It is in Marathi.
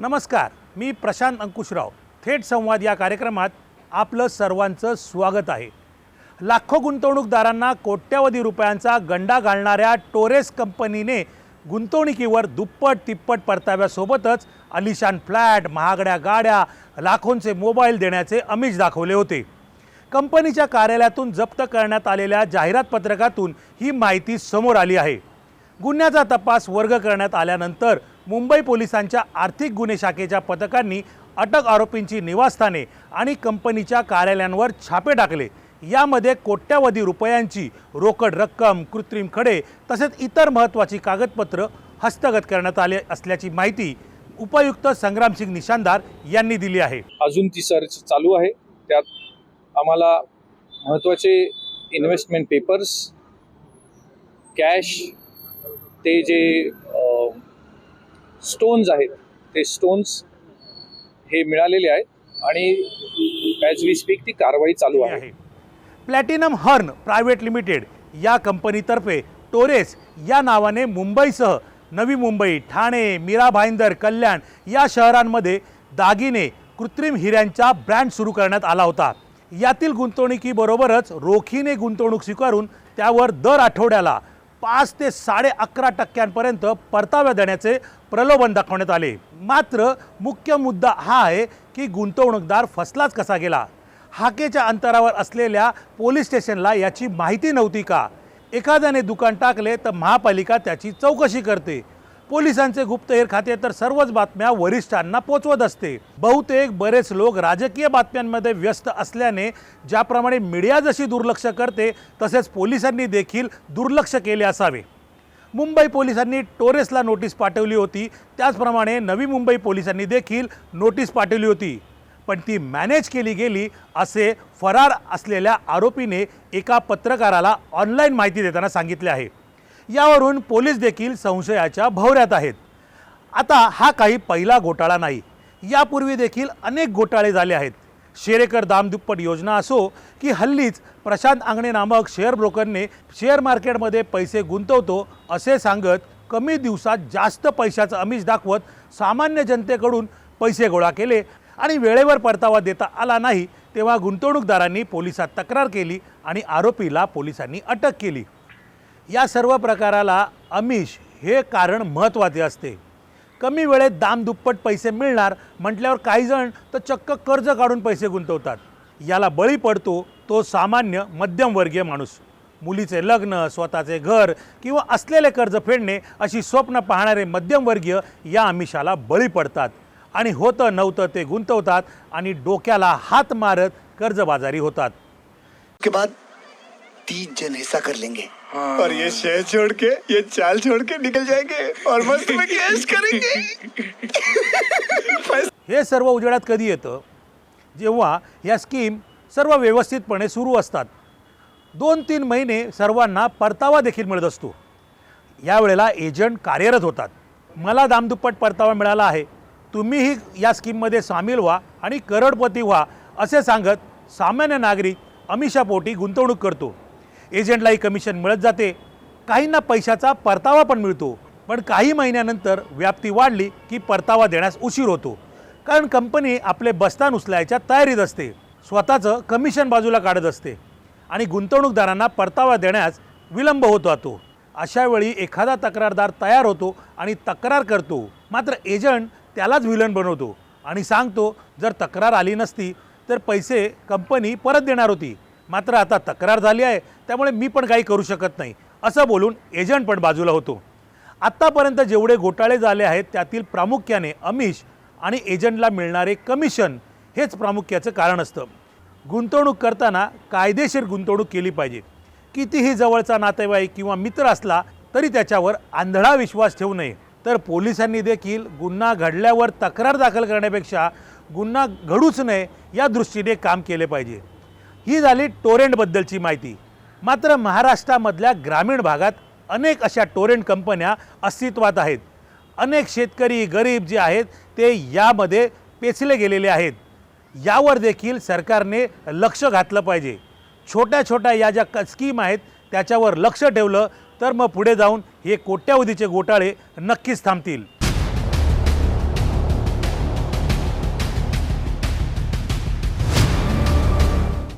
नमस्कार मी प्रशांत अंकुशराव. थेट संवाद या कार्यक्रमात आपलं सर्वांचं स्वागत आहे. लाखो गुंतवणूकदारांना कोट्यावधी रुपयांचा गंडा घालणाऱ्या टोरेस कंपनीने गुंतवणुकीवर दुप्पट तिप्पट परताव्यासोबतच अलिशान फ्लॅट महागड्या गाड्या लाखोंचे मोबाईल देण्याचे अमिष दाखवले होते. कंपनीच्या कार्यालयातून जप्त करण्यात आलेल्या जाहिरात पत्रकातून ही माहिती समोर आली आहे. गुन्ह्याचा तपास वर्ग करण्यात आल्यानंतर मुंबई पोलिसांच्या आर्थिक गुन्हे शाखेच्या पथकांनी अटक आरोपींची निवासस्थाने आणि कंपनीच्या कार्यालयांवर छापे टाकले. यामध्ये कोट्यावधी रुपयांची रोकड रक्कम कृत्रिम खडे तसेच इतर महत्त्वाची कागदपत्र हस्तगत करण्यात आले असल्याची माहिती उपायुक्त संग्रामसिंग निशानदार यांनी दिली आहे. अजून ती सर्च चालू आहे. त्यात आम्हाला महत्त्वाचे इन्व्हेस्टमेंट पेपर्स कॅश ते जे स्टोन्स आहेत. ते स्टोन्स हे मिळालेले आहेत आणि ॲज वी स्पीक ती कारवाई चालू आहे. प्लॅटिनम हर्न प्रायव्हेट लिमिटेड या कंपनीतर्फे टोरेस या नावाने मुंबईसह नवी मुंबई ठाणे मीरा भाईंदर कल्याण या शहरांमध्ये दागिने कृत्रिम हिऱ्यांचा ब्रँड सुरू करण्यात आला होता. यातील गुंतवणुकीबरोबरच रोखीने गुंतवणूक स्वीकारून त्यावर दर आठवड्याला पाच ते साडे अकरा टक्क्यांपर्यंत परताव्या देण्याचे प्रलोभन दाखवण्यात आले. मात्र मुख्य मुद्दा हा आहे की गुंतवणूकदार फसलाच कसा गेला? हाकेच्या अंतरावर असलेल्या पोलीस स्टेशनला याची माहिती नव्हती का? एखाद्याने दुकान टाकले तर महापालिका त्याची चौकशी करते. पोलिसांचे गुप्तहेर खाते तर सर्वच बातम्या वरिष्ठांना पोचवत असते. बहुतेक बरेच लोक राजकीय बातम्यांमध्ये व्यस्त असल्याने ज्याप्रमाणे मीडिया जशी दुर्लक्ष करते तसेच पोलिसांनी देखील दुर्लक्ष केले असावे. मुंबई पोलिसांनी टोरेसला नोटीस पाठवली होती. त्याचप्रमाणे नवी मुंबई पोलिसांनी देखील नोटीस पाठवली होती. पण ती मॅनेज केली गेली असे फरार असलेल्या आरोपीने एका पत्रकाराला ऑनलाईन माहिती देताना सांगितले आहे. यावरून पोलीस देखील संशयाच्या भवऱ्यात आहेत. आता हा काही पहिला घोटाळा नाही. यापूर्वी देखील अनेक घोटाळे झाले आहेत. शेरेकर दामदुप्पट योजना असो की हल्लीच प्रशांत आंगणे नामक शेअर ब्रोकरने शेअर मार्केटमध्ये पैसे गुंतवतो असे सांगत कमी दिवसात जास्त पैशाचं अमिष दाखवत सामान्य जनतेकडून पैसे गोळा केले आणि वेळेवर परतावा देता आला नाही तेव्हा गुंतवणूकदारांनी पोलिसात तक्रार केली आणि आरोपीला पोलिसांनी अटक केली. या सर्व प्रकाराला अमिष हे कारण महत्त्वाचे असते. कमी वेळेत दाम दुप्पट पैसे मिळणार म्हटल्यावर काही जण तर चक्क कर्ज काढून पैसे गुंतवतात. याला बळी पडतो तो सामान्य मध्यमवर्गीय माणूस. मुलीचे लग्न स्वतःचे घर किंवा असलेले कर्ज फेडणे अशी स्वप्न पाहणारे मध्यमवर्गीय या आमिषाला बळी पडतात. आणि होतं नव्हतं ते गुंतवतात आणि डोक्याला हात मारत कर्जबाजारी होतात. तीन जन हिस्सा कर लेंगे। और ये शहर छोड़ के ये चाल छोड़ के निकल जाएंगे और मस्त में कैश करेंगे। हे सर्व उजेडात कधी येतं? जेव्हा या स्कीम सर्व व्यवस्थितपणे सुरू असतात दोन तीन महिने सर्वांना परतावा देखील मिळत असतो. यावेळेला एजंट कार्यरत होतात. मला दामदुप्पट परतावा मिळाला आहे. तुम्हीही या स्कीममध्ये सामील व्हा आणि करोडपती व्हा असे सांगत सामान्य नागरिक अमिषापोटी गुंतवणूक करतो. एजंटलाही कमिशन मिळत जाते. काहींना पैशाचा परतावा पण मिळतो. पण काही महिन्यानंतर व्याप्ती वाढली की परतावा देण्यास उशीर होतो. कारण कंपनी आपले बस्तान उचलायच्या तयारीत असते. स्वतःचं कमिशन बाजूला काढत असते. आणि गुंतवणूकदारांना परतावा देण्यास विलंब होत जातो. अशावेळी एखादा तक्रारदार तयार होतो आणि तक्रार करतो. मात्र एजंट त्यालाच विलन बनवतो आणि सांगतो जर तक्रार आली नसती तर पैसे कंपनी परत देणार होती. मात्र आता तक्रार झाली आहे त्यामुळे मी पण काही करू शकत नाही. असं बोलून एजंट पण बाजूला होतो. आत्तापर्यंत जेवढे घोटाळे झाले आहेत त्यातील प्रामुख्याने अमिष आणि एजंटला मिळणारे कमिशन हेच प्रामुख्याचं कारण असतं. गुंतवणूक करताना कायदेशीर गुंतवणूक केली पाहिजे. कितीही जवळचा नातेवाईक किंवा मित्र असला तरी त्याच्यावर आंधळा विश्वास ठेवू नये. तर पोलिसांनी देखील गुन्हा घडल्यावर तक्रार दाखल करण्यापेक्षा गुन्हा घडूच नये या दृष्टीने काम केले पाहिजे. ही झाली टोरेंटबद्दलची माहिती. मात्र महाराष्ट्रामधल्या ग्रामीण भागात अनेक अशा टोरेंट कंपन्या अस्तित्वात आहेत. अनेक शेतकरी गरीब जे आहेत ते यामध्ये पेचले गेलेले आहेत. यावर देखील सरकारने लक्ष घातलं पाहिजे. छोट्या छोट्या या ज्या क स्कीम आहेत त्याच्यावर लक्ष ठेवलं तर मग पुढे जाऊन हे कोट्यावधीचे घोटाळे नक्कीच थांबतील.